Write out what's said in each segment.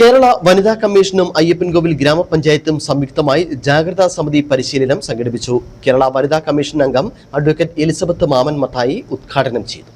കേരള വനിതാ കമ്മീഷനും അയ്യപ്പൻകോവിൽ ഗ്രാമപഞ്ചായത്തും സംയുക്തമായി ജാഗ്രതാ സമിതി പരിശീലനം സംഘടിപ്പിച്ചു. കേരള വനിതാ കമ്മീഷൻ അംഗം അഡ്വക്കേറ്റ് എലിസബത്ത് മാമൻ മത്തായി ഉദ്ഘാടനം ചെയ്തു.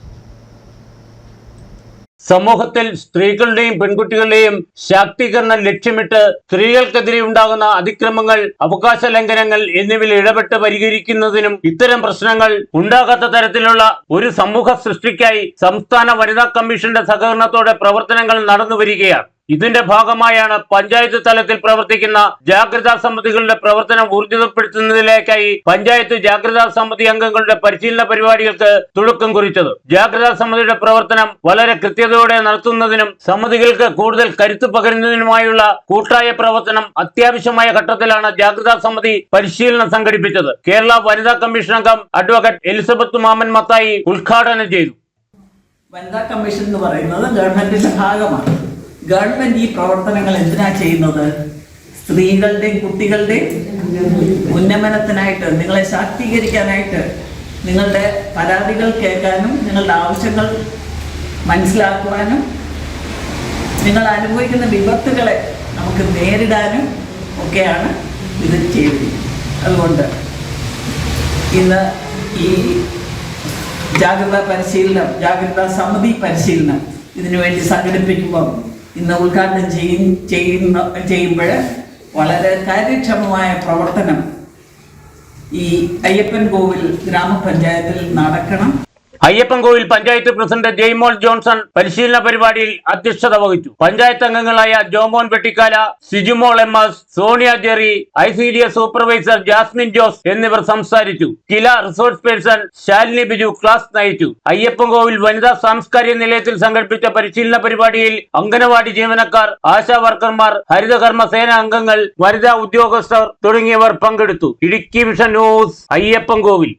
സമൂഹത്തിൽ സ്ത്രീകളുടെയും പെൺകുട്ടികളുടെയും ശാക്തീകരണം ലക്ഷ്യമിട്ട് സ്ത്രീകൾക്കെതിരെ ഉണ്ടാകുന്ന അതിക്രമങ്ങൾ അവകാശ ലംഘനങ്ങൾ എന്നിവയിൽ ഇടപെട്ട് പരിഹരിക്കുന്നതിനും ഇത്തരം പ്രശ്നങ്ങൾ ഉണ്ടാകാത്ത തരത്തിലുള്ള ഒരു സമൂഹ സൃഷ്ടിക്കായി സംസ്ഥാന വനിതാ കമ്മീഷന്റെ സഹകരണത്തോടെ പ്രവർത്തനങ്ങൾ നടന്നു വരികയാണ് ഇതിന്റെ ഭാഗമായാണ് പഞ്ചായത്ത് തലത്തിൽ പ്രവർത്തിക്കുന്ന ജാഗ്രതാ സമിതികളുടെ പ്രവർത്തനം ഊർജിതപ്പെടുത്തുന്നതിലേക്കായി പഞ്ചായത്ത് ജാഗ്രതാ സമിതി അംഗങ്ങളുടെ പരിശീലന പരിപാടികൾക്ക് തുടക്കം കുറിച്ചത്. ജാഗ്രതാ സമിതിയുടെ പ്രവർത്തനം വളരെ കൃത്യതയോടെ നടത്തുന്നതിനും സമിതികൾക്ക് കൂടുതൽ കരുത്തു പകരുന്നതിനുമായുള്ള കൂട്ടായ പ്രവർത്തനം അത്യാവശ്യമായ ഘട്ടത്തിലാണ് ജാഗ്രതാ സമിതി പരിശീലനം സംഘടിപ്പിച്ചത്. കേരള വനിതാ കമ്മീഷൻ അംഗം അഡ്വക്കേറ്റ് എലിസബത്ത് മാമൻ മത്തായി ഉദ്ഘാടനം ചെയ്തു. വനിതാ കമ്മീഷൻ എന്ന് പറയുന്നത് ഗവൺമെന്റിന്റെ ഭാഗമാണ്. ഗവൺമെന്റ് ഈ പ്രവർത്തനങ്ങൾ എന്തിനാ ചെയ്യുന്നത്? സ്ത്രീകളുടെയും കുട്ടികളുടെയും ഉന്നമനത്തിനായിട്ട് നിങ്ങളെ ശാക്തീകരിക്കാനായിട്ട് നിങ്ങളുടെ പരാതികൾ കേൾക്കാനും നിങ്ങളുടെ ആവശ്യങ്ങൾ മനസ്സിലാക്കുവാനും നിങ്ങൾ അനുഭവിക്കുന്ന വിപത്തുകളെ നമുക്ക് നേരിടാനും ഒക്കെയാണ് ഇത് ചെയ്തിരിക്കുന്നത് അതുകൊണ്ട് ഇന്ന് ഈ ജാഗ്രതാ പരിശീലനം ജാഗ്രതാ സമിതി പരിശീലനം ഇതിനുവേണ്ടി സംഘടിപ്പിക്കുമ്പോൾ ഇന്ന് ഉദ്ഘാടനം ചെയ്യും ചെയ്യുന്ന ചെയ്യുമ്പോൾ വളരെ കാര്യക്ഷമമായ പ്രവർത്തനം ഈ അയ്യപ്പൻ കോവിൽ ഗ്രാമപഞ്ചായത്തിൽ നടക്കണം. അയ്യപ്പൻകോവിൽ പഞ്ചായത്ത് പ്രസിഡന്റ് ജെയ്മോൾ ജോൺസൺ പരിശീലന പരിപാടിയിൽ അധ്യക്ഷത വഹിച്ചു. പഞ്ചായത്ത് അംഗങ്ങളായ Jomon Vettikkala Sijumol M S Sonia Jerry I C D S supervisor Jasmine Jose എന്നിവർ സംസാരിച്ചു. Kila resource person Shalini Biju class നയിച്ചു. അയ്യപ്പൻകോവിൽ വനിതാ സാംസ്കാരിക നിലയത്തിൽ സംഘടിപ്പിച്ച പരിശീലന പരിപാടിയിൽ അംഗനവാടി ജീവനക്കാർ ആശാ വർക്കർമാർ ഹരിതകർമ്മ സേന അംഗങ്ങൾ വനിതാ ഉദ്യോഗസ്ഥർ തുടങ്ങിയവർ പങ്കെടുത്തു. Idukki vision news Ayyappankovil.